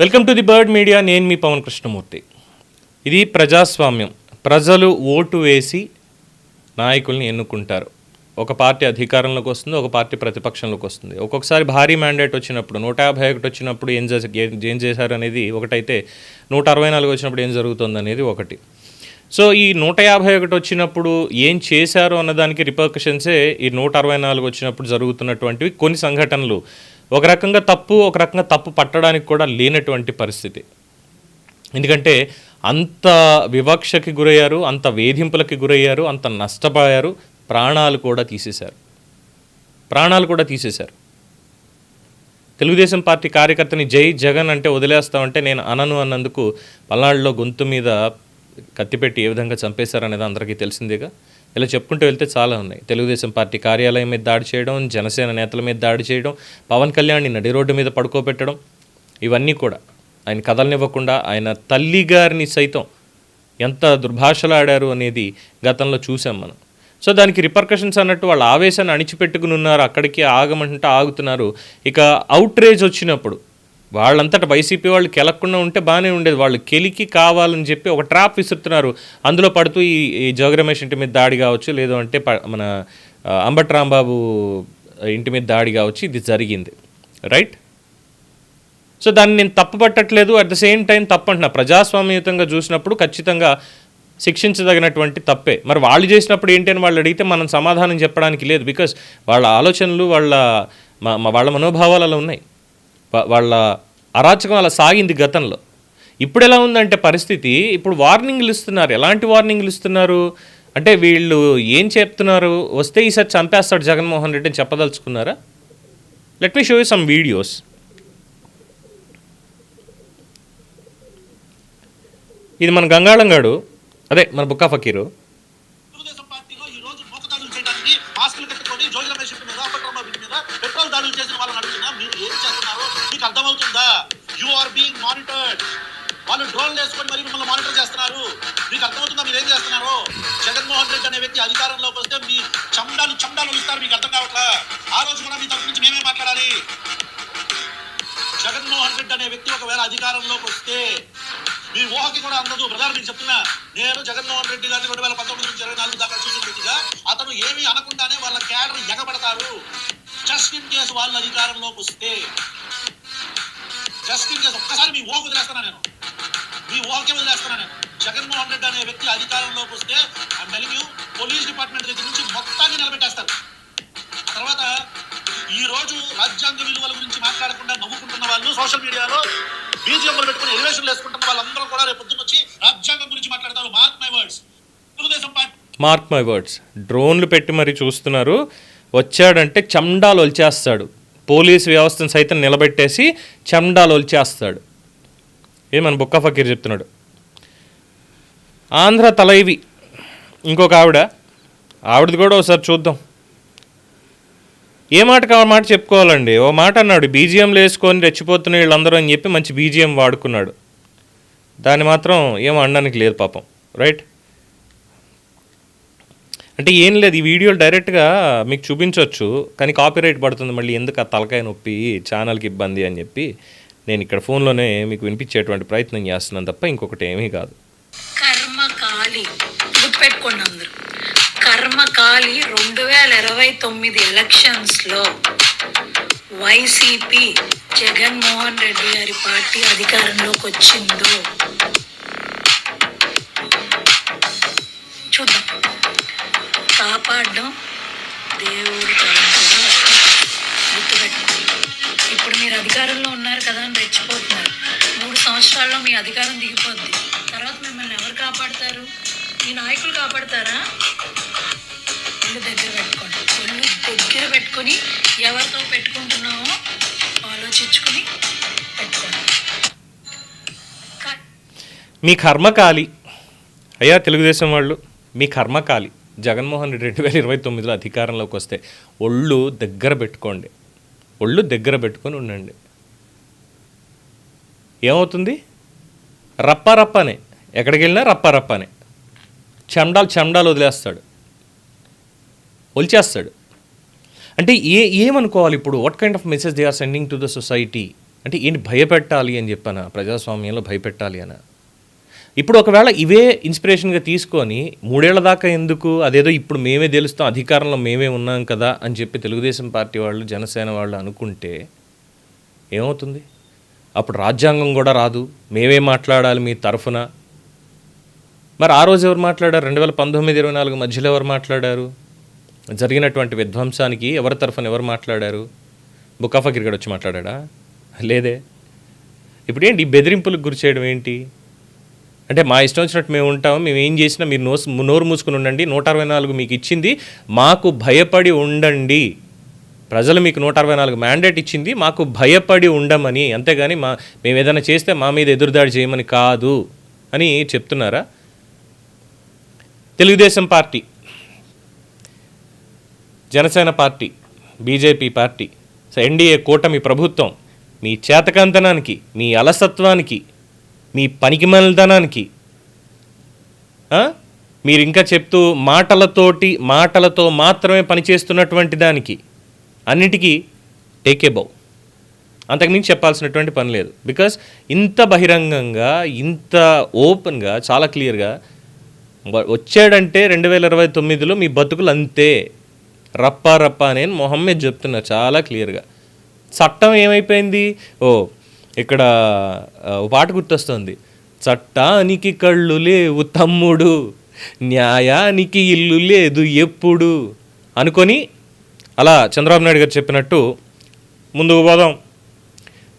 Welcome to the Bird Media. నేను మీ పవన్ కృష్ణమూర్తి. ఇది ప్రజాస్వామ్యం. ప్రజలు ఓటు వేసి నాయకుల్ని ఎన్నుకుంటారు. ఒక పార్టీ అధికారంలోకి వస్తుంది ఒక పార్టీ ప్రతిపక్షంలోకి వస్తుంది. ఒక్కొక్కసారి భారీ మ్యాండేట్ వచ్చినప్పుడు నూట యాభై ఒకటి వచ్చినప్పుడు ఏం చేసే ఏం చేశారు అనేది ఒకటైతే నూట అరవై నాలుగు వచ్చినప్పుడు ఏం జరుగుతుంది అనేది ఒకటి. సో ఈ నూట యాభై ఒకటి వచ్చినప్పుడు ఏం చేశారు అన్నదానికి రిపర్కషన్సే ఈ నూట అరవై నాలుగు వచ్చినప్పుడు జరుగుతున్నటువంటివి కొన్ని సంఘటనలు. ఒక రకంగా తప్పు ఒక రకంగా తప్పు పట్టడానికి కూడా లేనటువంటి పరిస్థితి. ఎందుకంటే అంత వివక్షకి గురయ్యారు అంత వేధింపులకి గురయ్యారు అంత నష్టపోయారు ప్రాణాలు కూడా తీసేశారు. ప్రాణాలు కూడా తీసేశారు. తెలుగుదేశం పార్టీ కార్యకర్తని జై జగన్ అంటే వదిలేస్తామంటే నేను అనను అన్నందుకు పల్నాడులో గొంతు మీద కత్తిపెట్టి ఏ విధంగా చంపేశారనేది అందరికీ తెలిసిందేగా? ఇలా చెప్పుకుంటూ వెళ్తే చాలా ఉన్నాయి. తెలుగుదేశం పార్టీ కార్యాలయం మీద దాడి చేయడం జనసేన నేతల మీద దాడి చేయడం పవన్ కళ్యాణ్ని నడి రోడ్డు మీద పడుకోబెట్టడం ఇవన్నీ కూడా ఆయన కథలనివ్వకుండా ఆయన తల్లి గారిని సైతం ఎంత దుర్భాషలాడారు అనేది గతంలో చూసాం మనం. సో దానికి రిపర్కషన్స్ అన్నట్టు వాళ్ళ ఆవేశాన్ని అణిచిపెట్టుకుని ఉన్నారు అక్కడికి ఆగమంటే ఆగుతున్నారు. ఇక అవుట్రేజ్ వచ్చినప్పుడు వాళ్ళంతట వైసీపీ వాళ్ళు కెలకుండా ఉంటే బాగానే ఉండేది. వాళ్ళు కెలికి కావాలని చెప్పి ఒక ట్రాప్ విసురుతున్నారు. అందులో పడుతూ ఈ ఈ జోగి రమేష్ ఇంటి మీద దాడి కావచ్చు లేదు అంటే మన అంబట్ రాంబాబు ఇంటి మీద దాడి కావచ్చు ఇది జరిగింది. రైట్? సో దాన్ని నేను తప్పు పట్టట్లేదు అట్ ద సేమ్ టైం తప్పంటున్నా. ప్రజాస్వామ్యయుతంగా చూసినప్పుడు ఖచ్చితంగా శిక్షించదగినటువంటి తప్పే. మరి వాళ్ళు చేసినప్పుడు ఏంటి అని వాళ్ళు అడిగితే మనం సమాధానం చెప్పడానికి లేదు. బికాస్ వాళ్ళ ఆలోచనలు వాళ్ళ వాళ్ళ మనోభావాలు అలా ఉన్నాయి. వాళ్ళ అరాచకం అలా సాగింది గతంలో. ఇప్పుడు ఎలా ఉందంటే పరిస్థితి ఇప్పుడు వార్నింగ్లు ఇస్తున్నారు. ఎలాంటి వార్నింగ్లు ఇస్తున్నారు? అంటే వీళ్ళు ఏం చెప్తున్నారు? వస్తే ఈసారి చంపేస్తాడు జగన్మోహన్ రెడ్డి అని చెప్పదలుచుకున్నారా? Let me show you some videos ఇది మన గంగాళంగాడు అదే మన బుక్కా ఫకీరు. అర్థమవుతుందా? యు ఆర్ బీయింగ్ మానిటర్డ్ వాళ్ళు డ్రోన్లు వేసుకొని మరి మిమ్మల్ని మానిటర్ చేస్తున్నారు. మీకు అర్థమవుతుందా మీరు ఏం చేస్తున్నారు? జగన్మోహన్ రెడ్డి అనే వ్యక్తి అధికారంలోకి వస్తే మీ చండాలు చండాలు ఇస్తారు మీకు అర్థం కావట్లా? ఆ రోజు కూడా మీ తరఫు నుంచి మేమే మాట్లాడాలి. జగన్మోహన్ రెడ్డి అనే వ్యక్తి ఒకవేళ అధికారంలోకి వస్తే మీ ఊహకి కూడా అందదు. ప్రధాని మీకు చెప్తున్నా. నేను జగన్మోహన్ రెడ్డి గారిని రెండు వేల పంతొమ్మిది నుంచి ఇరవై నాలుగు దాకా చూసిన వ్యక్తిగా. అతను ఏమీ అనకుండానే వాళ్ళ క్యాడర్ ఎగబడతారు. జస్ట్ ఇన్ కేసు వాళ్ళు అధికారంలోకి వస్తే జస్ట్ ఇన్ కేసు ఒక్కసారి మీ ఓకు వదిలేస్తాను నేను. మీ ఓకే వదిలేస్తాను నేను. జగన్మోహన్ రెడ్డి అనే వ్యక్తి అధికారంలోకి వస్తే I'm telling you police department దగ్గర నుంచి మొత్తాన్ని నిలబెట్టేస్తారు. తర్వాత ఈ రోజు రాజ్యాంగ విలువల గురించి మాట్లాడకుండా నవ్వుకుంటున్న వాళ్ళు సోషల్ మీడియాలో బీజేపీలు పెట్టుకుని ఎలివేషన్లు వేసుకుంటున్న వాళ్ళందరూ కూడా రేపు పొద్దున్న వచ్చి రాజ్యాంగం గురించి మాట్లాడతారు. Mark my words Telugu Desam party mark my words డ్రోన్లు పెట్టి మరి చూస్తున్నారు. వచ్చాడంటే చండాలు వచ్చేస్తాడు పోలీస్ వ్యవస్థను సైతం నిలబెట్టేసి చండాలు ఒలిచేస్తాడు. మన బుక్క ఫకీర్ చెప్తున్నాడు. ఆంధ్ర తలైవి. ఇంకొక ఆవిడ ఆవిడది కూడా ఒకసారి చూద్దాం. ఏ మాటకు ఆ మాట చెప్పుకోవాలండి? ఓ మాట అన్నాడు బీజిఎంలు వేసుకొని రెచ్చిపోతున్న వీళ్ళందరూ అని చెప్పి మంచి బీజిఎం వాడుకున్నాడు. దాన్ని మాత్రం ఏం అనడానికి లేదు పాపం. రైట్? అంటే ఏం లేదు ఈ వీడియోలు డైరెక్ట్గా మీకు చూపించవచ్చు కానీ కాపీరైట్ పడుతుంది మళ్ళీ ఎందుకు ఆ తలకాయ నొప్పి ఛానల్కి ఇబ్బంది అని చెప్పి నేను ఇక్కడ ఫోన్లోనే మీకు వినిపించేటువంటి ప్రయత్నం చేస్తున్నాను తప్ప ఇంకొకటి ఏమీ కాదు. కర్మకాలి గుర్తుపెట్టుకోండి అందరూ. కర్మకాలి రెండు వేల ఇరవై తొమ్మిది ఎలక్షన్స్లో వైసీపీ జగన్మోహన్ రెడ్డి గారి పార్టీ అధికారంలోకి వచ్చిందో కాపాడడం దేవుడి తరం కూడా ఇప్పుడు మీరు అధికారంలో ఉన్నారు కదా అని రెచ్చిపోతున్నారు. మూడు సంవత్సరాల్లో మీ అధికారం దిగిపోద్ది. తర్వాత మిమ్మల్ని ఎవరు కాపాడతారు? మీ నాయకులు కాపాడతారా? ఒళ్ళు దగ్గర పెట్టుకోండి. ఒళ్ళు దగ్గర పెట్టుకొని ఎవరితో పెట్టుకుంటున్నామో ఆలోచించుకుని పెట్టుకోండి. మీ కర్మకాలి అయ్యా తెలుగుదేశం వాళ్ళు మీ కర్మకాలి జగన్మోహన్ రెడ్డి రెండు వేల ఇరవై తొమ్మిదిలో అధికారంలోకి వస్తే ఒళ్ళు దగ్గర పెట్టుకోండి. ఒళ్ళు దగ్గర పెట్టుకొని ఉండండి. ఏమవుతుంది? రప్ప రప్పనే. ఎక్కడికి వెళ్ళినా రప్ప రప్పనే. చెండాలు చెండాలు వదిలేస్తాడు. వలిచేస్తాడు అంటే ఏ ఏమనుకోవాలి ఇప్పుడు? What kind of message they are sending to the society అంటే ఏంటి భయపెట్టాలి అని చెప్పాను? ప్రజాస్వామ్యంలో భయపెట్టాలి అని? ఇప్పుడు ఒకవేళ ఇవే ఇన్స్పిరేషన్గా తీసుకొని మూడేళ్ళ దాకా ఎందుకు అదేదో ఇప్పుడు మేమే తెలుస్తాం అధికారంలో మేమే ఉన్నాం కదా అని చెప్పి తెలుగుదేశం పార్టీ వాళ్ళు జనసేన వాళ్ళు అనుకుంటే ఏమవుతుంది? అప్పుడు రాజ్యాంగం కూడా రాదు. మేమే మాట్లాడాలి మీ తరఫున. మరి ఆ రోజు ఎవరు మాట్లాడారు? రెండు వేల పంతొమ్మిది ఇరవై నాలుగు మధ్యలో ఎవరు మాట్లాడారు? జరిగినటువంటి విధ్వంసానికి ఎవరి తరఫున ఎవరు మాట్లాడారు? బుకాఫా ఫకీర్ వచ్చి మాట్లాడా లేదే. ఇప్పుడు ఏంటి? ఈ బెదిరింపులకు గురి చేయడం ఏంటి? అంటే మా ఇష్టం వచ్చినట్టు మేము ఉంటాం మేము ఏం చేసినా మీరు నోస్ నోరు మూసుకుని ఉండండి నూట అరవై నాలుగు మీకు ఇచ్చింది మాకు భయపడి ఉండండి. ప్రజలు మీకు నూట అరవై నాలుగు మ్యాండేట్ ఇచ్చింది మాకు భయపడి ఉండమని అంతేగాని మా మేము ఏదైనా చేస్తే మా మీద ఎదురుదాడి చేయమని కాదు అని చెప్తున్నారా? Telugu Desam party Janasena party BJP party NDA కూటమి ప్రభుత్వం మీ చేతకంతనానికి మీ అలసత్వానికి మీ పనికిమలతనానికి ఆ? మీరు ఇంకా చెప్తూ మాటలతోటి మాటలతో మాత్రమే పనిచేస్తున్నటువంటి దానికి. అన్నిటికీ టేకే బౌ అంతకుమించి చెప్పాల్సినటువంటి పని లేదు. బికాస్ ఇంత బహిరంగంగా ఇంత ఓపెన్గా చాలా క్లియర్గా వచ్చాడంటే రెండు వేల ఇరవై తొమ్మిదిలో మీ బతుకులు అంతే. రప్ప రప్ప అని మొహమ్మద్ చెప్తున్నారు చాలా క్లియర్గా చట్టం ఏమైపోయింది? ఓ ఇక్కడ ఆ, పాట గుర్తొస్తుంది. చట్టానికి కళ్ళు లేవు తమ్ముడు న్యాయానికి ఇల్లు లేదు ఎప్పుడు అనుకొని అలా చంద్రబాబు నాయుడు గారు చెప్పినట్టు ముందుకు పోదాం.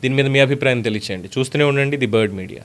దీని మీద మీ అభిప్రాయం తెలియచేయండి. చూస్తూనే ఉండండి ది బర్డ్ మీడియా.